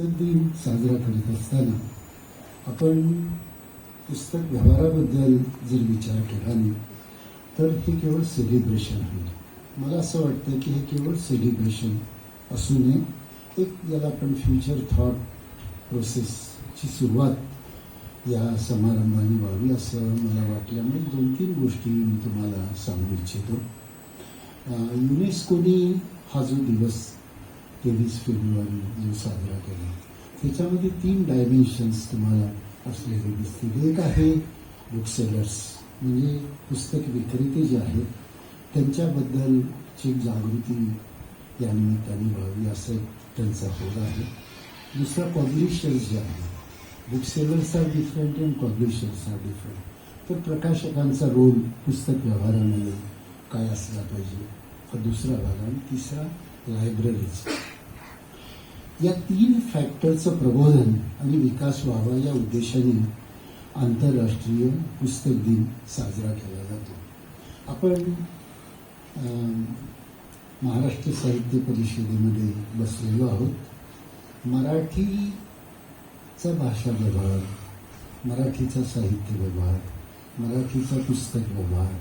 दिन साजरा करत असताना आपण पुस्तक व्यवहाराबद्दल जर विचार केला नाही तर हे केवळ सेलिब्रेशन होईल मला असं वाटतं की हे केवळ सेलिब्रेशन असू नये. एक याला आपण फ्युचर थॉट प्रोसेसची सुरुवात या समारंभाने व्हावी असं मला वाटल्यामुळे दोन तीन गोष्टी मी तुम्हाला सांगू इच्छितो. अं, युनेस्कोनी हा जो दिवस तेवीस फेब्रुवारी जो साजरा केला. त्याच्यामध्ये तीन डायमेन्शन्स तुम्हाला असलेले दिसतील. एक आहे बुकसेलर्स म्हणजे पुस्तक विक्रेते जे आहेत त्यांच्याबद्दलची जागृती या निमित्ताने व्हावी असं एक त्यांचा होड आहे. दुसरा पब्लिशर्स जे आहेत booksellers are different and publishers are different तर प्रकाशकांचा रोल पुस्तक व्यवहारामध्ये काय असला पाहिजे? हा दुसरा भाग आणि तिसरा लायब्ररीज या तीन फॅक्टरचं प्रबोधन आणि विकास व्हावा या उद्देशाने आंतरराष्ट्रीय पुस्तक दिन साजरा केला जातो. आपण महाराष्ट्र साहित्य परिषदेमध्ये बसलेलो आहोत. मराठीचा भाषा व्यवहार मराठीचा साहित्य व्यवहार मराठीचा पुस्तक व्यवहार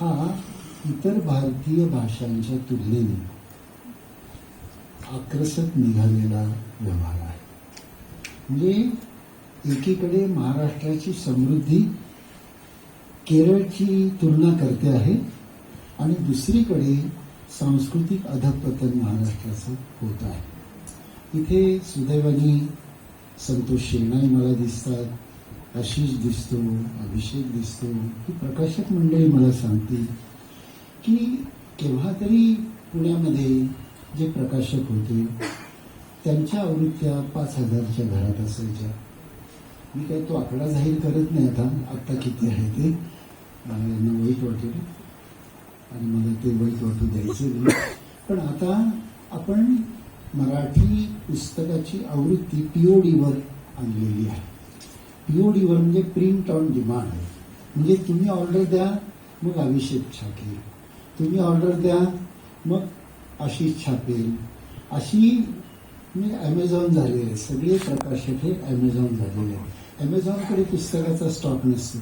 हा इतर भारतीय भाषांच्या तुलनेने आकर्षक निघालेला व्यवहार आहे. म्हणजे एकीकडे महाराष्ट्राची समृद्धी केरळची तुलना करते आहे आणि दुसरीकडे सांस्कृतिक अधपतन महाराष्ट्राचं होत आहे. इथे सुदैवानी संतोष शेणाई मला दिसतात आशिष दिसतो अभिषेक दिसतो ही प्रकाशक मंडळी मला सांगते की केव्हा तरी पुण्यामध्ये जे प्रकाशक होते त्यांच्या आवृत्त्या पाच हजारच्या घरात असायच्या. मी काही तो आकडा जाहीर करत नाही आता आत्ता किती आहे ते? मला यांना वाईट वाटेल. आणि मला ते वाईट वाटू द्यायचे नाही. पण आता आपण मराठी पुस्तकाची आवृत्ती पीओडीवर आणलेली आहे. पीओडीवर म्हणजे प्रिंट ऑन डिमांड आहे म्हणजे तुम्ही ऑर्डर द्या मग अभिषेक छापेल तुम्ही ऑर्डर द्या मग अशीच छापेल अशी मी ॲमेझॉन झाले आहे. सगळे प्रकाशक हे ॲमेझॉन झालेले आहे ॲमेझॉनकडे पुस्तकाचा स्टॉक नसतो.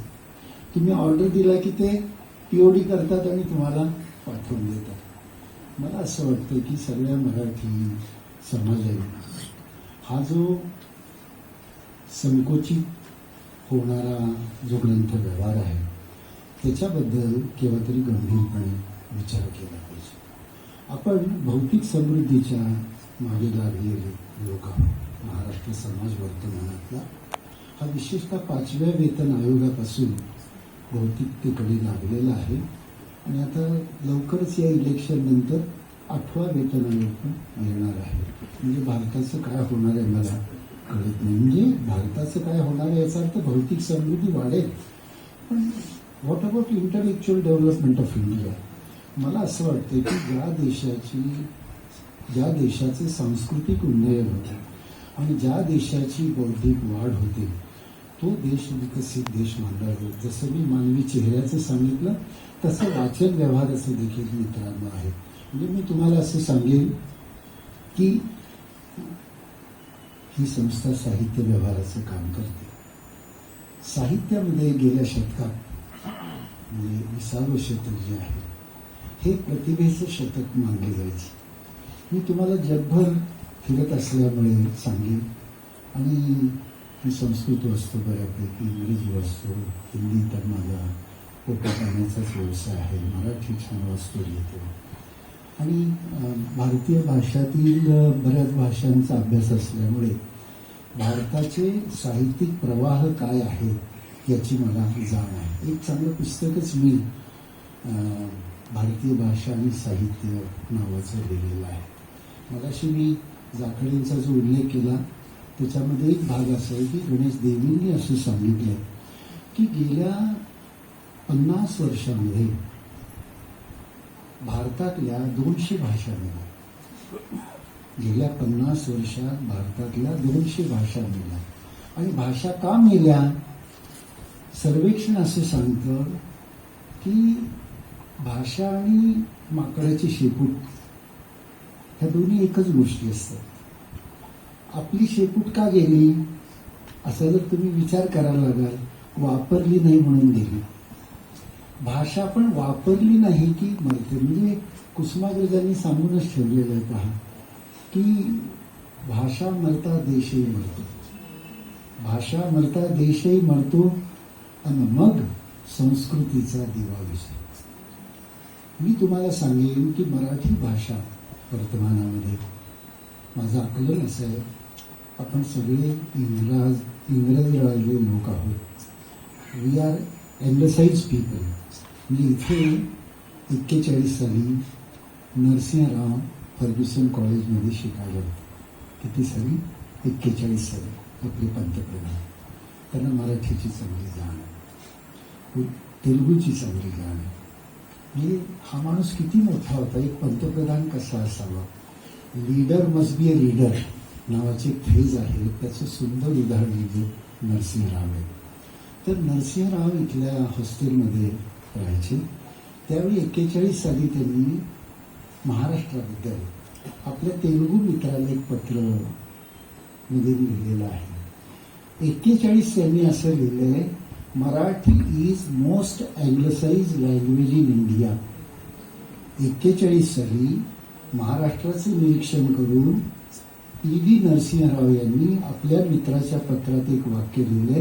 तुम्ही ऑर्डर दिला की ते पीओडी करतात आणि तुम्हाला पाठवून देतात. मला असं वाटतं की सगळ्या मराठी समाजाने हा जो संकोचित होणारा जो ग्रंथ व्यवहार आहे त्याच्याबद्दल केव्हा तरी गंभीरपणे विचार केला पाहिजे. आपण भौतिक समृद्धीच्या मागे लागलेले लोक महाराष्ट्र समाज वर्तमानातला हा विशेषतः पाचव्या वेतन आयोगापासून भौतिकतेकडे लागलेला आहे. आणि आता लवकरच या इलेक्शन नंतर आठवा वेतन आयोग पण येणार आहे. म्हणजे भारताचं काय होणार आहे मला कळत नाही. म्हणजे भारताचं काय होणार आहे याचा अर्थ भौतिक समृद्धी वाढेल. पण what about intellectual development of India मला असं वाटतं की ज्या देशाची ज्या देशाचे सांस्कृतिक उन्नयन होते आणि ज्या देशाची बौद्धिक वाढ होते तो देश विकसित देश मानला जातो. जसं मी मानवी चेहऱ्याचं सांगितलं तसं वाचन व्यवहाराचं देखील मित्रांनो आहे. म्हणजे मी तुम्हाला असं सांगेन की ही संस्था साहित्य व्यवहाराचं काम करते. साहित्यामध्ये गेल्या शतकात म्हणजे विसावं शतक जे आहे हे प्रतिभेचं शतक मानले जायचे. मी तुम्हाला जगभर फिरत असल्यामुळे सांगेन. आणि मी संस्कृत वाचतो बऱ्यापैकी इंग्रजी वाचतो हिंदी तर माझा पोटा पाण्याचाच व्यवसाय आहे. मराठी छान वाचतो लिहितो आणि भारतीय भाषातील बऱ्याच भाषांचा अभ्यास असल्यामुळे भारताचे साहित्यिक प्रवाह काय आहेत याची मला जाण आहे. एक चांगलं पुस्तकच मी भारतीय भाषा आणि साहित्य नावाचं लिहिलेलं आहे. मगाशी मी जाखडेंचा जो उल्लेख केला त्याच्यामध्ये एक भाग असा आहे की गणेश देवींनी असं सांगितलं की गेल्या पन्नास वर्षामध्ये भारतातल्या दोनशे भाषा गेल्या पन्नास वर्षात भारतातल्या दोनशे भाषा मिळाल्या आणि भाषा का मिळल्या सर्वेक्षण असं सांगतं की भाषा आणि माकडाची शेपूट ह्या दोन्ही एकच गोष्टी असतात. आपली शेपूट का गेली असा जर तुम्ही विचार करायला लागाल वापरली नाही म्हणून गेली. भाषा पण वापरली नाही की मरते. म्हणजे कुसुमाग्रजांनी सांगूनच ठेवलेलं आहे पहा की भाषा मरता देशही मरतो. भाषा मरता देशही मरतो आणि मग संस्कृतीचा दिवा विसरतो. मी तुम्हाला सांगेन की मराठी भाषा वर्तमानामध्ये माझं आकलन असं आहे. आपण सगळे इंग्रज इंग्रज राहिले लोक आहोत. वी आर एंडसाईज पीपल म्हणजे इथे एक्केचाळीस साली नरसिंहराव फर्ग्युसन कॉलेजमध्ये शिकायला होते. किती साली? एक्केचाळीस साली. आपले पंतप्रधान. त्यांना मराठीची चांगली जाण आहे. तेलुगूची चांगली जाण आहे. म्हणजे हा माणूस किती मोठा होता? एक पंतप्रधान कसा असावा? Leader must be a leader नावाची फेज आहे. त्याचं सुंदर उदाहरण म्हणजे नरसिंहराव आहे तर नरसिंहराव इथल्या हॉस्टेलमध्ये राहायचे. त्यावेळी एक्केचाळीस साली त्यांनी महाराष्ट्राबद्दल आपल्या तेलुगू मित्राला एक पत्रमध्ये लिहिलेलं आहे. एक्केचाळीस त्यांनी असं लिहिलंय Marathi is most anglicise language in India एक्केचाळीस साली महाराष्ट्राचे निरीक्षण करून ई डी नरसिंहराव यांनी आपल्या मित्राच्या पत्रात एक वाक्य लिहिले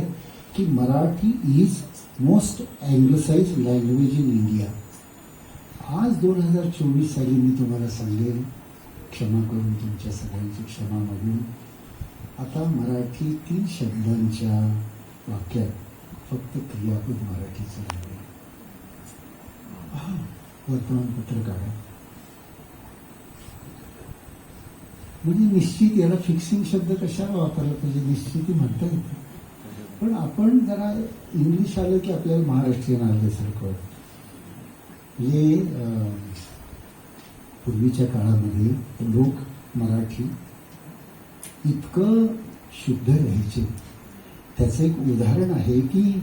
की Marathi is most anglicise language in India आज दोन हजार चोवीस साली मी तुम्हाला सांगेन क्षमा करून तुमच्या सगळ्यांची क्षमा मागून. आता मराठीतील शब्दांच्या वाक्यात. फक्त क्रियापद मराठीचं राहिले वर्तमानपत्र काढा. म्हणजे निश्चित याला फिक्सिंग शब्द कशाला वापरला पाहिजे? निश्चिती म्हणता येते पण आपण जरा इंग्लिश आलं की आपल्याला महाराष्ट्रीयन आल्यासारखं म्हणजे पूर्वीच्या काळामध्ये लोक मराठी इतकं शुद्ध राहायचे. त्याचं एक उदाहरण आहे की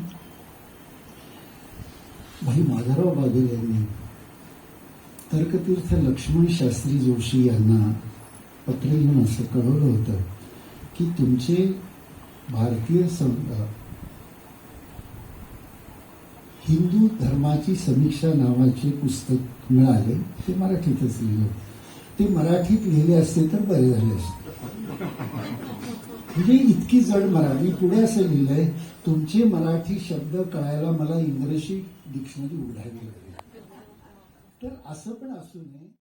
भाई माधवराव बागेल यांनी तर्कतीर्थ लक्ष्मण शास्त्री जोशी यांना पत्र लिहून असं कळवलं होतं की तुमचे भारतीय सं- हिंदू धर्माची समीक्षा नावाचे पुस्तक मिळाले ते मराठीतच लिहिलं. ते मराठीत लिहिले असते तर बरे झाले असते. म्हणजे इतकी जड मराठी पुढे असं लिहिलंय तुमचे मराठी शब्द कळायला मला इंग्रजी डिक्शनरी उघडायला लागली. तर असं पण असू नये.